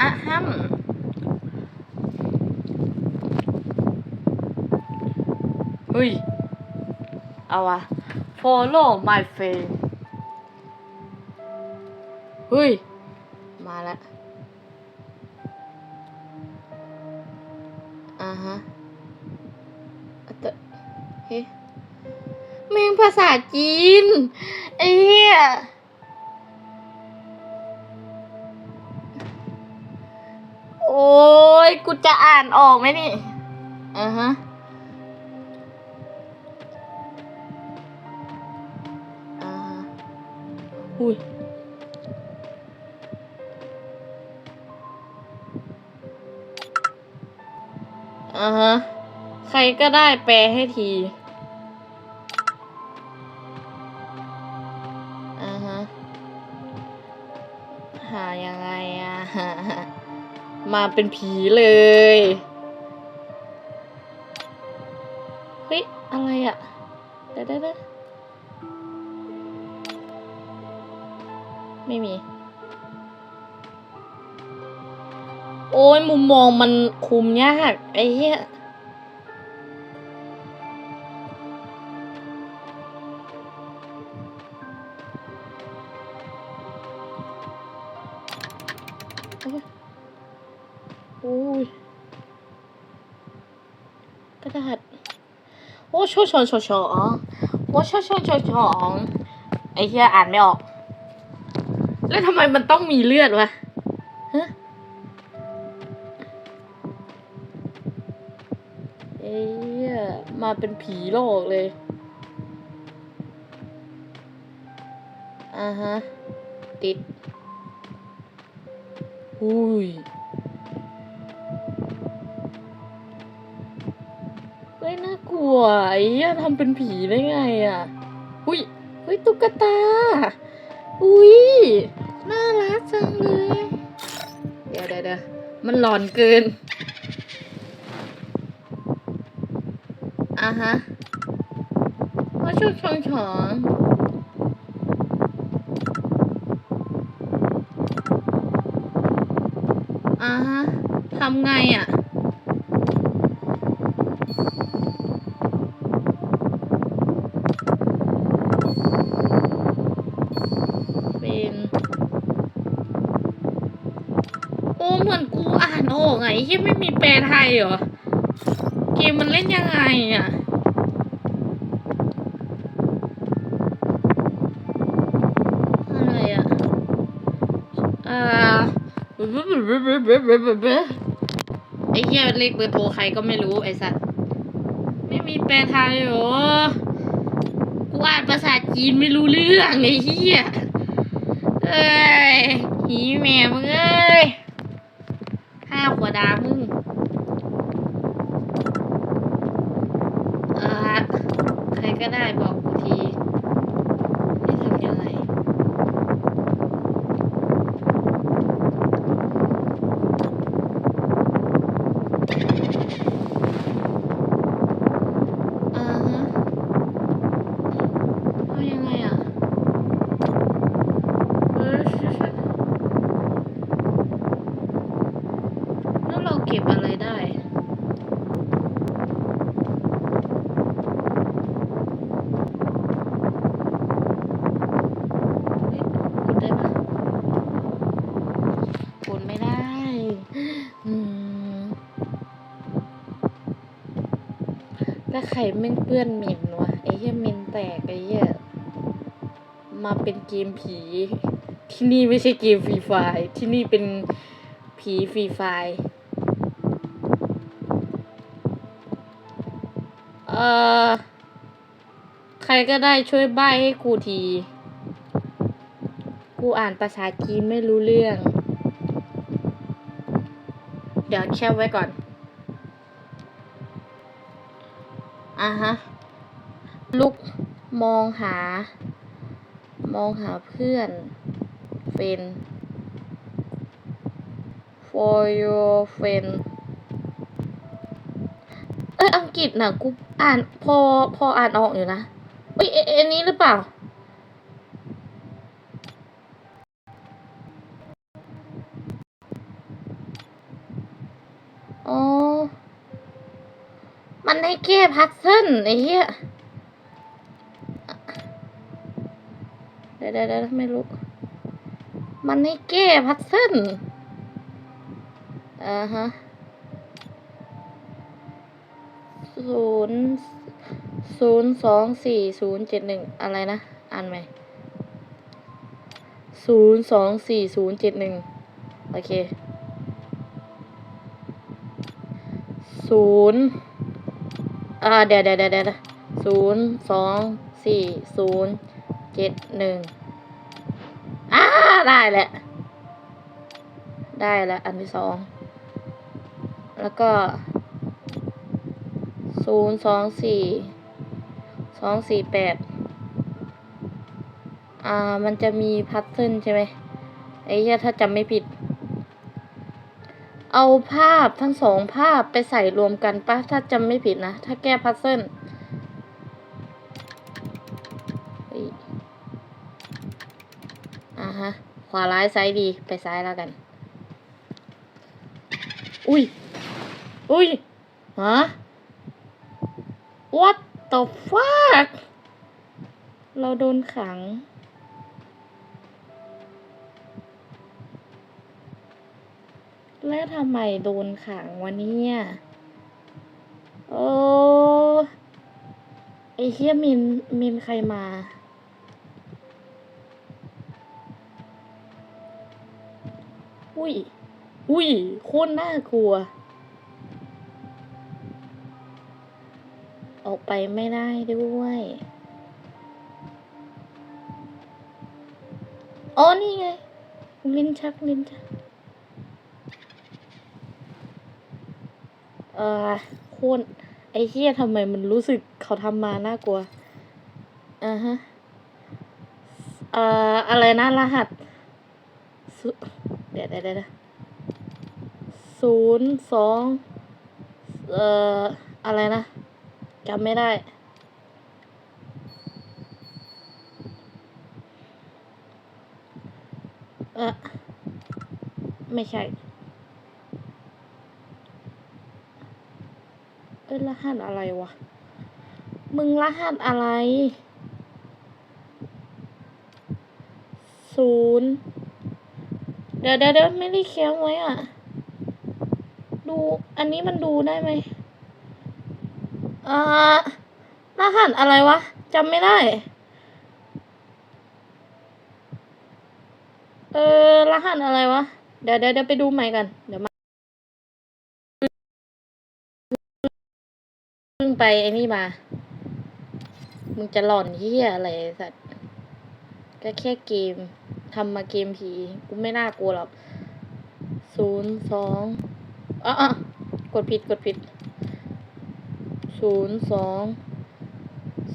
อะฮัมเฮ้ย เอาวะ follow my friend เฮ้ย มาแล้วอ่าฮะอะแต่เฮ้แม่งภาษาจีนไอ้เหี้ย โอ้ยกูจะอ่านออกไหมนี่อ่าฮะอ่าฮะอุ้ยอ่าฮะ ใครก็ได้แปลให้ที มาเป็นผีเลย เฮ้ย อะไรอะเดี๋ยวเดี๋ยวเด้ไม่มี โอ้ยมุมมองมันคุมยาก ไอ้เหี้ย กระดาษโอ้ชอชอชอชออ๋อโอ้ชอชอชอชอไอ้เหี้ยอ่านไม่ออก แล้วทำไมมันต้องมีเลือดวะฮะเอ้ยมาเป็นผีโลกเลยอ่าฮะ ติดอุ้ย กลัวไอ้ยทำเป็นผีได้ไงอะอุ้ยเฮ้ยตุ๊กตา อุ้ยน่ารักจังเลย เดี๋ยวเดี๋ยวเดี๋ยวมันหลอนเกินอะฮะว่าชอบชองชองอะฮะทำไงอะ เป็นโอ้เหมือนกู อ่านออกไงที่ไม่มีแปลไทยเหรอ เกมมันเล่นยังไงอะอะไรอะอ่าไอ้เหี้ยเลขเบอร์โทรใครก็ไม่รู้ไอ้สัตว์ไม่มีแปลไทยเหรอกูอ่านภาษาจีนไม่รู้เรื่องไอ้เหี้ยเอ้ยหีแม่มึงเอ้ย ห้าขวดามึงเออใครก็ได้บอกกูทีให้ทำยังไงอ่าฮะเอายังไงอะ เออแล้วเราเก็บอะไรได้ เฮ้ยกดได้ปะกดไม่ได้ อืมแล้วไข่แม่งเปื้อนเหม็นวะไอ้เหี้ยเหม็นแตกไอ้เหี้ยมาเป็นเกมผี ที่นี่ไม่ใช่เกมฟรีไฟที่นี่เป็นผีฟรีไฟเอ่อใครก็ได้ช่วยใบ้ให้กูที กูอ่านภาษาจีนไม่รู้เรื่อง เดี๋ยวแคปไว้ก่อน อะฮะ ลุกมองหา มองหาเพื่อน เป็น for your friend เอ้ยอังกฤษนะกูอ่านพอพออ่านออกอยู่นะเอ้ยเอ้ยอันนี้หรือเปล่า มันให้แก้พัซเซิลไอ้เหี้ยเดี๋ยวเดี๋ยวไม่รู้ มันให้แก้พัซเซิลอ่าฮะศูนย์ศูนย์สองสี่ศูนย์เจ็ดหนึ่งอะไรนะ อ่านไหมศูนย์สองสี่ศูนย์เจ็ดหนึ่งโอเคศูนย์ อ่าเดี๋ยวเดี๋ยวเดี๋ยวเดี๋ยวศูนย์สองสี่ศูนย์เจ็ดหนึ่งอ่าได้แหละ ได้แล้วอันที่สอง แล้วก็ศูนย์สองสี่สองสี่แปดอ่า มันจะมีพัซเซิลใช่ไหมไอ้เหี้ยถ้าจำไม่ผิด เอาภาพทั้งสองภาพไปใส่รวมกันปะถ้าจำไม่ผิดนะ ถ้าแก้พัซเซิลเฮ้ยอ่าฮะ ขวาร้ายซ้ายดีไปซ้ายแล้วกัน อุ้ย อุ้ยฮะ what the fuck เราโดนขัง แล้วทำไมโดนขังวะเนี่ย โอ้ไอเฮียมินมินใครมา อุ้ย อุ้ย โคตรน่ากลัว ออกไปไม่ได้ด้วย อ๋อ นี่ไง ลิ้นชัก ลิ้นชัก เออโคตรไอ้เหี้ยทำไมมันรู้สึกเขาทำมาน่ากลัวอ่าฮะเอ่ออะไรนะรหัสเดี๋ยวเดี๋ยวเดี๋ยวศูนย์สองเอ่ออะไรนะจำไม่ได้ เออไม่ใช่ เอ้ย รหัสอะไรวะ มึงรหัสอะไรศูนย์เดี๋ยวเดี๋ยวเดี๋ยวไม่ได้เคี้ยวไว้อะ ดู อันนี้มันดูได้ไหมอ่ารหัสอะไรวะจำไม่ได้ เออ รหัสอะไรวะ เดี๋ยวเดี๋ยวเดี๋ยวไปดูใหม่กัน เดี๋ยวมา ไปไอ้นี่มา มึงจะหลอนเฮียอะไรสัตว์ก็แค่เกมทำมาเกมผี กูไม่น่ากลัวหรอกศูนย์สองอ๋อกดผิดกดผิดศูนย์สอง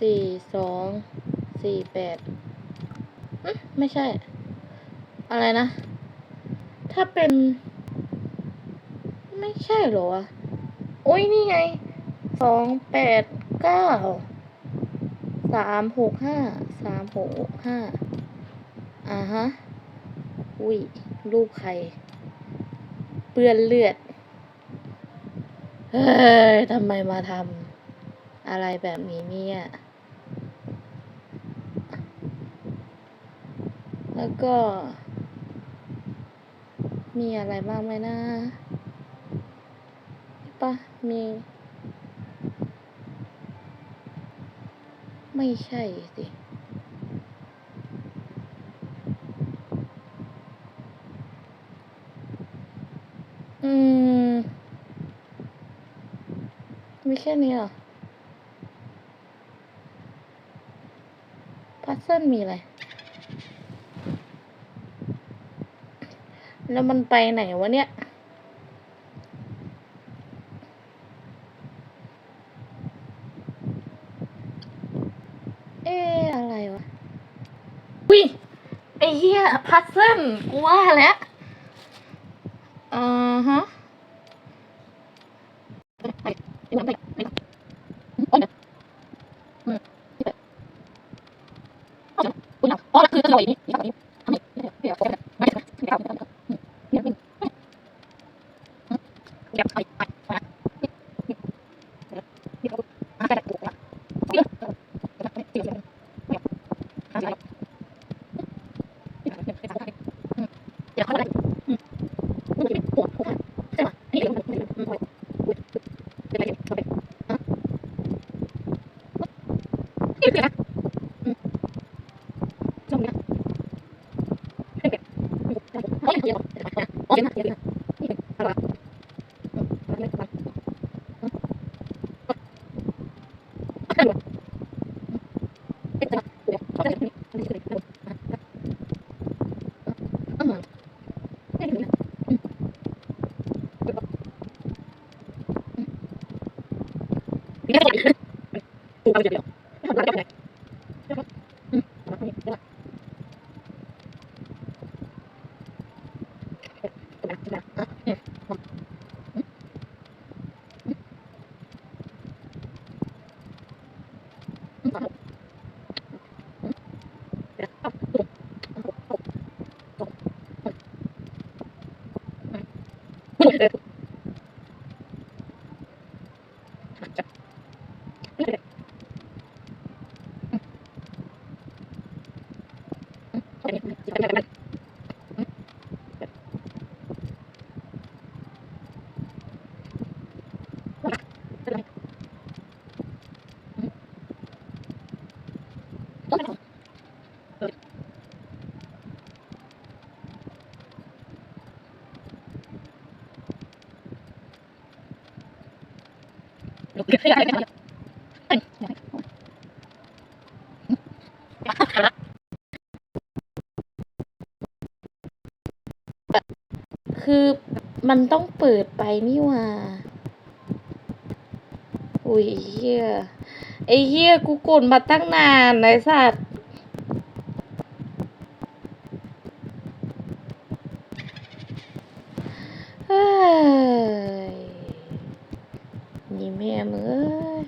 สี่สองสี่แปดอ๊ะไม่ใช่ อะไรนะ ถ้าเป็น ไม่ใช่หรอวะโอ้ยนี่ไง สองแปดเก้าสามหกห้าสามหกห้าอ่าฮะอุ้ยรูปใคร เปื้อนเลือด เฮ้ยทำไมมาทำอะไรแบบนี้เนี่ย แล้วก็ มีอะไรบ้างไหมนะปะมี ไม่ใช่สิ อืม มีแค่นี้เหรอ พัซเซิลมีอะไร แล้วมันไปไหนวะเนี่ย เอ๊ะอะไรวะ อุ้ยไอ้เหี้ยพัซเซิลกูว่าแล้วอ่าฮะอ๋อคือจะลอยนี้ Yeah. คือมันต้องเปิดไปนี่ว่าอุ้ยเฮียไอเฮียกูกดมาตั้งนานไอสัตว์เฮ้ ยนี่แม่มึงเอ้ย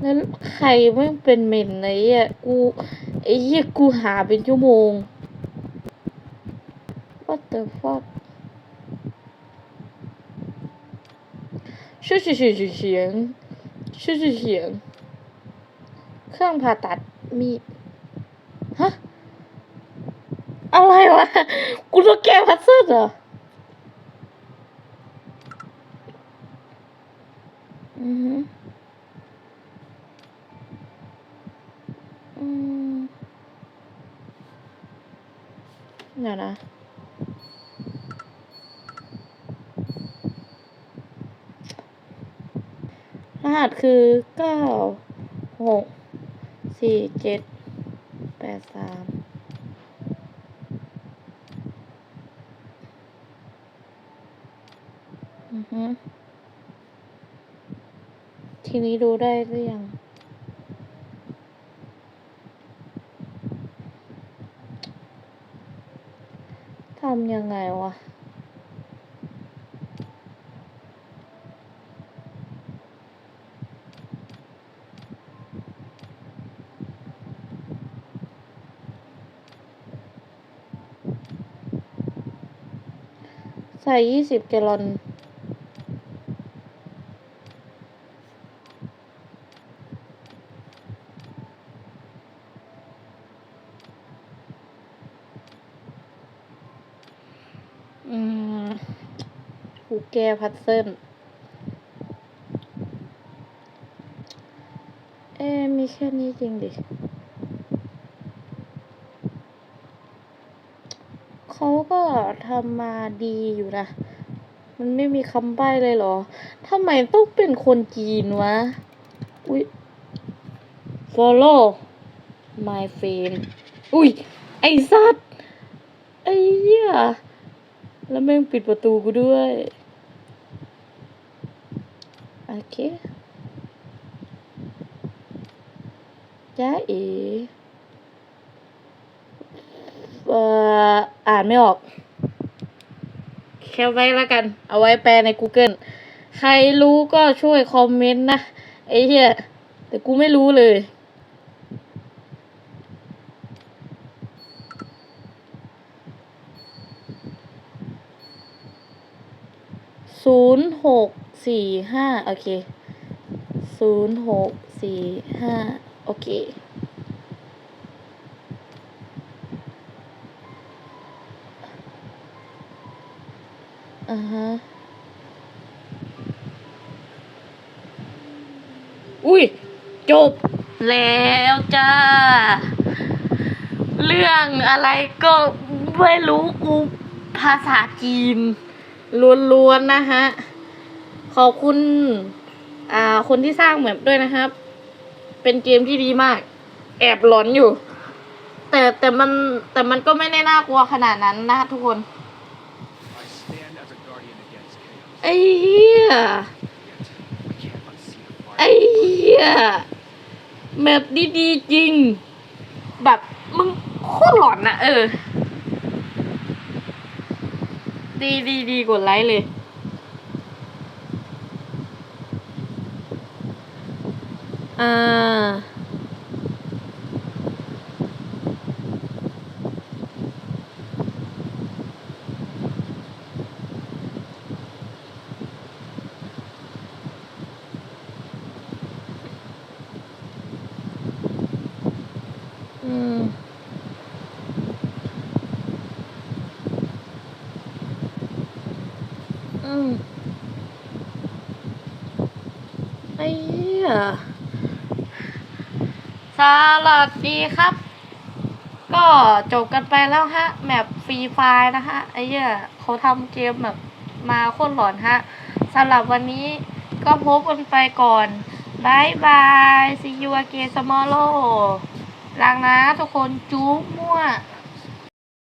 แล้วใครแม่เป็นเมนไอ้เหี้ยกูไอ้เหี้ยกูหาเป็นชั่วโมง What the fuck ชื่อชื่อชื่อชื่อเสียงชื่อชื่อเสียง เครื่องผ่าตัดมี ฮะ อะไรวะ กูต้องแก้พัซเซิลเหรอ อืออืมเดี๋ยวนะรหัสคือเก้าหกสี่เจ็ดแปดสามอือฮึ นี้ดูได้หรือยัง ทำยังไงวะใส่ยี่สิบแกลลอน อืมกู แก้พัซเซิลเอ๊มีแค่นี้จริงดิเขาก็ทำมาดีอยู่นะ มันไม่มีคำใบ้เลยเหรอทำไมต้องเป็นคนจีนวะ อุ๊ย follow my friend อุ๊ยไอ้สัตว์ ไอ้เหี้ย แล้วแม่งปิดประตูกูด้วย โอเคจ้าเอเอ่ออ่านไม่ออก แค่ไว้แล้วกัน เอาไว้แปลใน Google ใครรู้ก็ช่วยคอมเมนต์นะ ไอ้เหี้ย แต่กูไม่รู้เลย ศูนย์หก สี่ห้าโอเคศูนย์หกสี่ห้าโอเค อ่าฮะ อุ้ย จบแล้วจ้า เรื่องอะไรก็ไม่รู้กูภาษาจีนล้วนๆนะฮะ ขอบคุณ อ่า คนที่สร้างแบบด้วยนะครับ เป็นเกมที่ดีมาก แอบหลอนอยู่ แต่แต่มันแต่มันก็ไม่ได้น่ากลัวขนาดนั้นนะทุกคนไอ้เหี้ยไอ้เหี้ยแมปดีๆจริง แบบมึงโคตรหลอนนะเออ ดีดีดีกดไลค์เลย อ่าอืมอืมไอ้เหี้ย สวัสดีครับ ก็จบกันไปแล้วฮะแมปฟรีไฟล์นะฮะไอ้เหี้ยเขาทำเกมแบบมาโคตรหลอนฮะสำหรับวันนี้ก็พบกันไปก่อนบายบายซีอูอาเกสมอลโลลางนะทุกคนจู๊มั่ว